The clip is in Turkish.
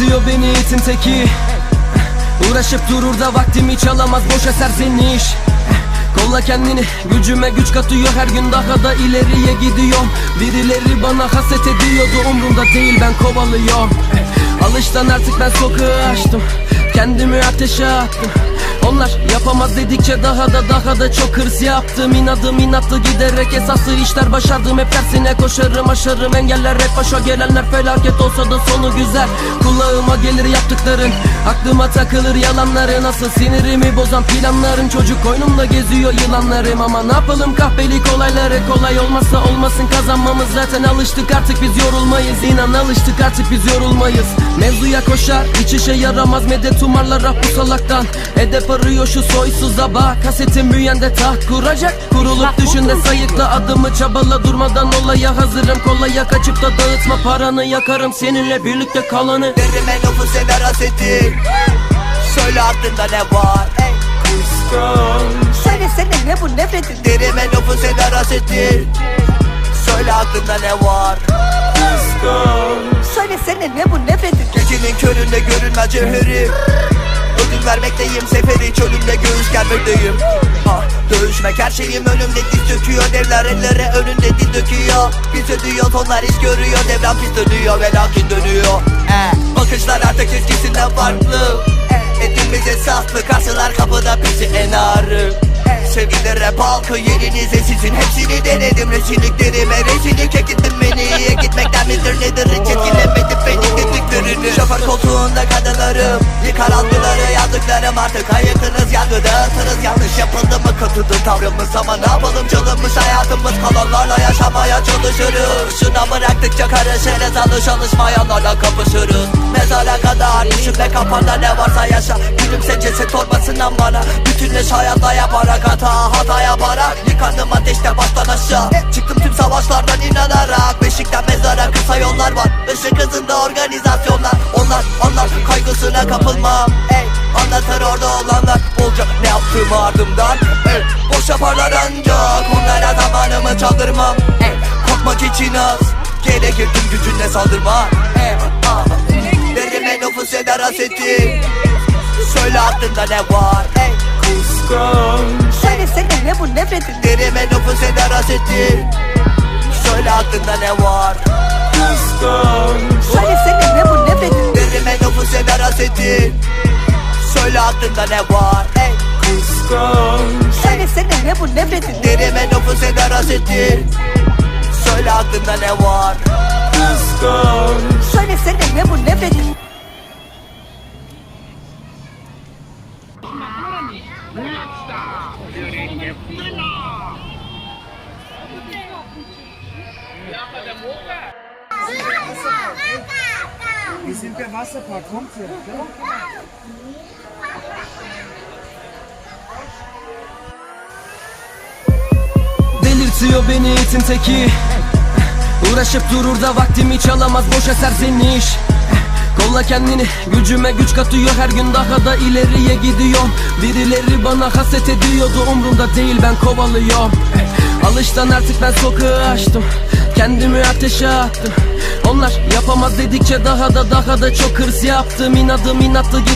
Delirtiyor beni itin teki. Uğraşıp durur da vaktimi çalamaz boş eser iş Kolla kendini gücüme güç katıyor her gün daha da ileriye gidiyorum. Birileri bana haset ediyordu umrumda değil ben kovalıyorum. Alıştan artık ben sokağı açtım Kendimi ateşe attım onlar yapamaz dedikçe daha da daha da çok hırs yaptım. İnadım inatlı giderek esaslı işler başardım. Hep tersine koşarım aşarım. Engeller hep başa gelenler felaket olsa da sonu güzel. Kulağıma gelir yaptıkların Aklıma takılır yalanları. Nasıl sinirimi bozan planların Çocuk koynumda geziyor yılanlarım. Ama ne yapalım kahpelik olayları Kolay olmazsa olmasın kazanmamız. Zaten alıştık artık biz yorulmayız. İnan alıştık artık biz yorulmayız. Mevzuya koşar hiç işe yaramaz. Medet umarlar ah bu salaktan. Edep arıyor şu soysuza bak. Kasetin büyüyende taht kuracak. Kurulup düşünde sayıkla adımı çabala Durmadan olaya hazırım. Kolaya kaçıp da dağıtma paranı Yakarım seninle birlikte kalanı. Derime nüfus eder haseti Söyle aklında ne var? Ey Söylesene ne bu nefretin Derime nüfus eder haseti Söyle aklında ne var? Söylesene ne bu nefretin Gecenin köründe görünmez cevheri Ödül vermekteyim. Seferi çölümde göğüs germekteyim dövüşmek her şeyim önümde. Diz döküyor Devler ellere önünde dil döküyor. Biz ödüyor onlar iş görüyor. Devran pis dönüyor ve lakin dönüyor. Eh, Bakışlar artık eskisinden farklı. Etimiz esaslı karşılar kapıda bizi en ağrı Sevgili rap yerinize sizin. Hepsini denedim rezilliklerime Rezillik ekittin beni. İyi gitmekten midir nedir Hiç etkilemedim. Beni dediklerini Şoför koltuğunda kadınlarım Yıkar algıları yazdıklarım artık Ayıktınız yargı dağıtırız Yanlış. Yapıldı mı kötüdür tavrımız Ama ne yapalım? Çalınmış hayatımız Kalanlarla yaşamaya çalışırız. Şuna bıraktıkça karışırız Alış alışmayanlarla kapışırız. Mezara kadar düşük ve ne varsa yaşa. Gülümse ceset torbasından bana. Bütünleş hayatta yaparak hata hata yaparak. Yıkandım ateşte baştan aşağı. Çıktım tüm savaşlardan inanarak. Beşikten mezara kısa yollar var. Işık hızında organizasyonlar. Onlar onlar kaygısına kapılmam. Ey anlatır orada olanlar Bolca ne yaptığımı ardımdan. Ey boş yaparlar ancak Onlara zamanımı çaldırmam. Ey korkmak için az. Gerekir tüm gücünle saldırma Ey ah. Derime nüfus eder haseti Söyle aklında ne var? Ey Söylesene ne bu nefretin Derime nüfus eder haseti Söyle aklında ne var? Söylesene ne bu nefretin Derime nüfus eder haseti Söyle aklında ne var? Ey Söylesene ne bu nefretin? Derime nüfus eder haseti Söyle aklında ne var? Söylesene ne bu nefretin? Wir sind der Wasserpark, kommt ihr? Delirtiyor beni itin teki. Uğraşıp durur da vaktimi çalamaz boş eser iş. Kolla kendini gücüme güç katıyor her gün daha da ileriye gidiyorum. Birileri bana haset ediyordu umrumda değil ben kovalıyorum. Alıştan artık ben sokağı açtım Kendimi ateşe attım. Onlar yapamaz dedikçe daha da daha da çok hırs yaptım. İnadım inatlı